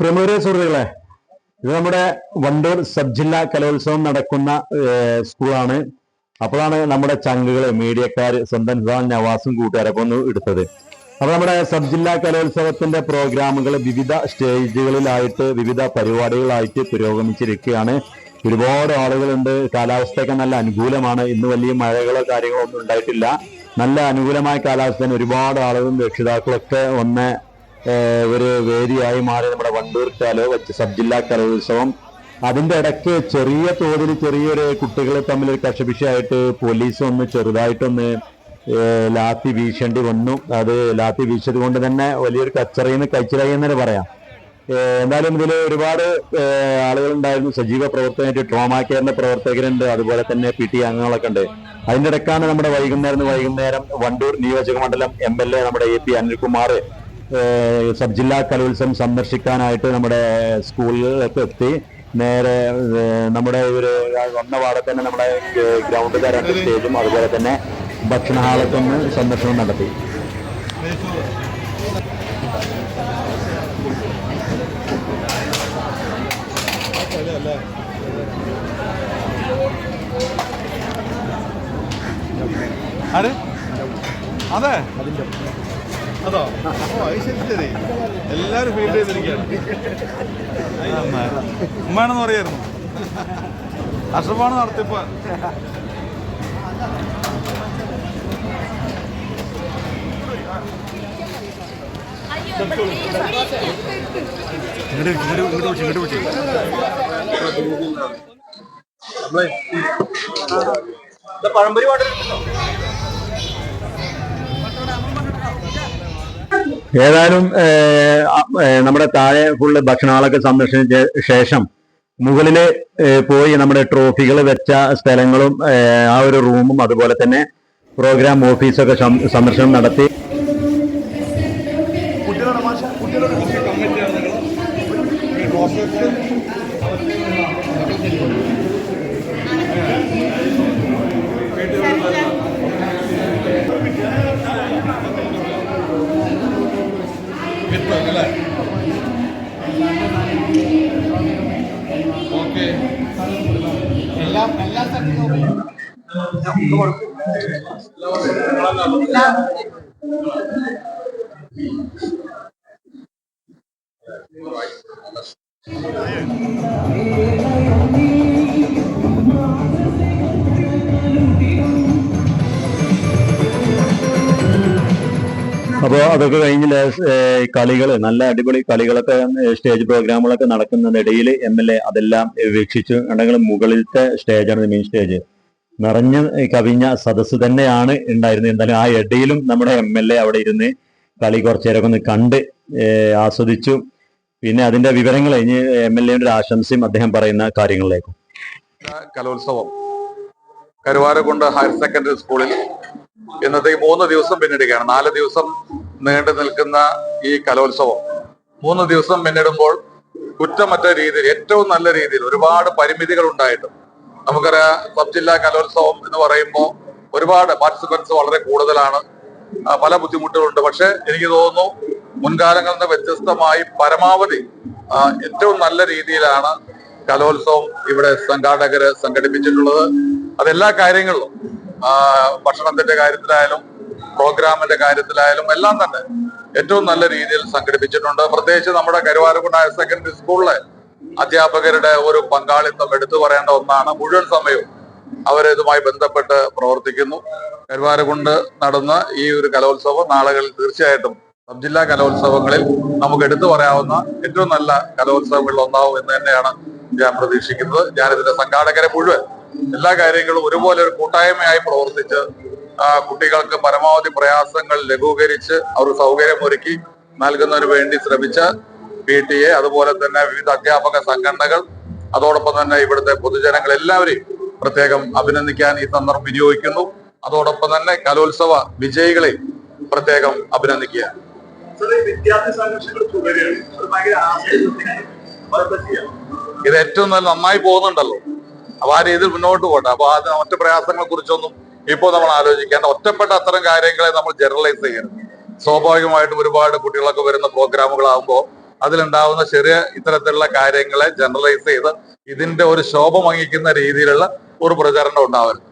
പ്രമുഖ സുഹൃത്തുക്കളെ ഇത് നമ്മുടെ വണ്ടൂർ സബ് ജില്ലാ കലോത്സവം നടക്കുന്ന സ്കൂളാണ്. അപ്പോഴാണ് നമ്മുടെ ചങ്കുകൾ മീഡിയക്കാർ സ്വന്തം നവാസും കൂട്ടുകാരൊക്കെ ഒന്ന് എടുത്തത്. അപ്പൊ നമ്മുടെ സബ് ജില്ലാ കലോത്സവത്തിന്റെ പ്രോഗ്രാമുകൾ വിവിധ സ്റ്റേജുകളിലായിട്ട് വിവിധ പരിപാടികളായിട്ട് പുരോഗമിച്ചിരിക്കുകയാണ്. ഒരുപാട് ആളുകളുണ്ട്. കാലാവസ്ഥയൊക്കെ നല്ല അനുകൂലമാണ്. ഇന്ന് വലിയ മഴകളോ കാര്യങ്ങളോ ഒന്നും ഉണ്ടായിട്ടില്ല. നല്ല അനുകൂലമായ കാലാവസ്ഥ ഒരുപാട് ആളുകളും രക്ഷിതാക്കളൊക്കെ ഒന്ന് ഒരു വേദിയായി മാറി നമ്മുടെ വണ്ടൂർ കലോ സബ് ജില്ലാ കലോത്സവം അതിന്റെ ഇടയ്ക്ക് ചെറിയ തോതിൽ ചെറിയൊരു കുട്ടികളെ തമ്മിൽ ഒരു കശപിശയായിട്ട് പോലീസ് ഒന്ന് ചെറുതായിട്ടൊന്ന് ലാത്തി വീശേണ്ടി വന്നു. അത് ലാത്തി വീശത് കൊണ്ട് തന്നെ വലിയൊരു കച്ചറയിന്ന് എന്ന് തന്നെ പറയാം. എന്തായാലും ഇതിൽ ഒരുപാട് ആളുകളുണ്ടായിരുന്നു. സജീവ പ്രവർത്തകനായിട്ട് ട്രോമാ കെയറിന്റെ പ്രവർത്തകരുണ്ട്. അതുപോലെ തന്നെ പി ടി അംഗങ്ങളൊക്കെ ഉണ്ട്. അതിന്റെ ഇടയ്ക്കാണ് നമ്മുടെ വൈകുന്നേരം വൈകുന്നേരം വണ്ടൂർ നിയോജക മണ്ഡലം എം എൽ എ നമ്മുടെ എ പി അനിൽകുമാർ സബ് ജില്ലാ കലോത്സവം സന്ദർശിക്കാനായിട്ട് നമ്മുടെ സ്കൂളിലേക്ക് എത്തി. നേരെ നമ്മുടെ ഒരു വന്ന പാടെ തന്നെ നമ്മുടെ ഗ്രൗണ്ടിലെ രണ്ട് സ്റ്റേജും അതുപോലെ തന്നെ ഭക്ഷണഹാളത്തൊന്ന് സന്ദർശനം നടത്തി. അതെ അതെ. അതോ? ഓ ശരി എല്ലാരും ഫീൽഡ് ചെയ്തിരിക്കുകയാണ്. ഉമ്മാണെന്ന് പറയായിരുന്നു. അഷ്റഫാണ് നടത്തിപ്പോ ഇങ്ങോട്ട് ഇങ്ങോട്ട് പഴംപൊരി പാട്ട് ഏതായാലും നമ്മുടെ താഴെ ഫുള്ള് ഭക്ഷണങ്ങളൊക്കെ സംരക്ഷിച്ച ശേഷം മുകളിൽ ഏഹ്, പോയി നമ്മുടെ ട്രോഫികൾ വെച്ച സ്ഥലങ്ങളും ആ ഒരു റൂമും അതുപോലെ തന്നെ പ്രോഗ്രാം ഓഫീസൊക്കെ സന്ദർശനം നടത്തി. കുട്ടികളുടെ എല്ലാം സ്ഥലത്തും അപ്പോൾ അതൊക്കെ കഴിഞ്ഞ് കളികൾ നല്ല അടിപൊളി കളികളൊക്കെ സ്റ്റേജ് പ്രോഗ്രാമുകളൊക്കെ നടക്കുന്നതിനിടയിൽ എം എൽ എ അതെല്ലാം വീക്ഷിച്ചു. ഉണ്ടെങ്കിൽ മുകളിലത്തെ സ്റ്റേജാണ് മെയിൻ സ്റ്റേജ്. നിറഞ്ഞ് കവിഞ്ഞ സദസ്സ് തന്നെയാണ് ഉണ്ടായിരുന്നത്. എന്തായാലും ആ ഇടയിലും നമ്മുടെ എം എൽ എ അവിടെ ഇരുന്ന് കളി കുറച്ചു നേരമൊക്കെ ഒന്ന് കണ്ട് ആസ്വദിച്ചു. പിന്നെ അതിന്റെ വിവരങ്ങൾ ഇനി എം എൽ എയുടെ ആശംസയും അദ്ദേഹം പറയുന്ന കാര്യങ്ങളിലേക്കും. കലോത്സവം. കരുവാരക്കുണ്ട് ഹയർ സെക്കൻഡറി സ്കൂളിൽ ഇന്നത്തേക്ക് മൂന്ന് ദിവസം പിന്നിടുകയാണ്. നാല് ദിവസം നീണ്ടു നിൽക്കുന്ന ഈ കലോത്സവം. മൂന്ന് ദിവസം പിന്നിടുമ്പോൾ കുറ്റമറ്റ രീതിയിൽ ഏറ്റവും നല്ല രീതിയിൽ ഒരുപാട് പരിമിതികൾ ഉണ്ടായിട്ടും. നമുക്കറിയാം സബ് ജില്ലാ കലോത്സവം എന്ന് പറയുമ്പോൾ ഒരുപാട് പാർട്ടിസിപ്പൻസ് വളരെ കൂടുതലാണ്. പല ബുദ്ധിമുട്ടുകളുണ്ട്. പക്ഷെ എനിക്ക് തോന്നുന്നു മുൻകാലങ്ങളിൽ നിന്ന് വ്യത്യസ്തമായി പരമാവധി ഏറ്റവും നല്ല രീതിയിലാണ് കലോത്സവം ഇവിടെ സംഘാടകര് സംഘടിപ്പിച്ചിട്ടുള്ളത്. അതെല്ലാ കാര്യങ്ങളിലും ഭക്ഷണത്തിന്റെ കാര്യത്തിലായാലും പ്രോഗ്രാമിന്റെ കാര്യത്തിലായാലും എല്ലാം തന്നെ ഏറ്റവും നല്ല രീതിയിൽ സംഘടിപ്പിച്ചിട്ടുണ്ട്. പ്രത്യേകിച്ച് നമ്മുടെ കരുവാരക്കുണ്ട് ഹയർ സെക്കൻഡറി സ്കൂളിലെ അധ്യാപകരുടെ ഒരു പങ്കാളിത്തം എടുത്തു പറയേണ്ട ഒന്നാണ്. മുഴുവൻ സമയവും അവരിതുമായി ബന്ധപ്പെട്ട് പ്രവർത്തിക്കുന്നു. കരുവാരക്കുണ്ട് നടന്ന ഈ ഒരു കലോത്സവം നാളുകളിൽ തീർച്ചയായിട്ടും സബ് ജില്ലാ കലോത്സവങ്ങളിൽ നമുക്ക് എടുത്തു പറയാവുന്ന ഏറ്റവും നല്ല കലോത്സവങ്ങളിൽ ഒന്നാവും എന്ന് തന്നെയാണ് ഞാൻ പ്രതീക്ഷിക്കുന്നത്. ഞാനിതിന്റെ സംഘാടകരെ മുഴുവൻ എല്ലാ കാര്യങ്ങളും ഒരുപോലെ ഒരു കൂട്ടായ്മയായി പ്രവർത്തിച്ച് കുട്ടികൾക്ക് പരമാവധി പ്രയാസങ്ങൾ ലഘൂകരിച്ച് അവർ സൗകര്യമൊരുക്കി നൽകുന്നതിന് വേണ്ടി ശ്രമിച്ച പി ടി എ അതുപോലെ തന്നെ വിവിധ അധ്യാപക സംഘടനകൾ അതോടൊപ്പം തന്നെ ഇവിടുത്തെ പൊതുജനങ്ങൾ എല്ലാവരെയും പ്രത്യേകം അഭിനന്ദിക്കാൻ ഈ സന്ദർഭം വിനിയോഗിക്കുന്നു. അതോടൊപ്പം തന്നെ കലോത്സവ വിജയികളെ പ്രത്യേകം അഭിനന്ദിക്കുക ഇത് ഏറ്റവും നല്ല നന്നായി പോകുന്നുണ്ടല്ലോ. അപ്പൊ ആ രീതിയിൽ മുന്നോട്ട് പോട്ടെ. അപ്പൊ അത് മറ്റു പ്രയാസങ്ങളെ കുറിച്ചൊന്നും ഇപ്പോൾ നമ്മൾ ആലോചിക്കേണ്ട ഒറ്റപ്പെട്ട അത്തരം കാര്യങ്ങളെ നമ്മൾ ജനറലൈസ് ചെയ്യരുത്. സ്വാഭാവികമായിട്ടും ഒരുപാട് കുട്ടികളൊക്കെ വരുന്ന പ്രോഗ്രാമുകളാകുമ്പോൾ അതിലുണ്ടാവുന്ന ചെറിയ ഇത്തരത്തിലുള്ള കാര്യങ്ങളെ ജനറലൈസ് ചെയ്ത് ഇതിന്റെ ഒരു ശോഭം മങ്ങിക്കുന്ന രീതിയിലുള്ള ഒരു പ്രചാരണം ഉണ്ടാവരുത്.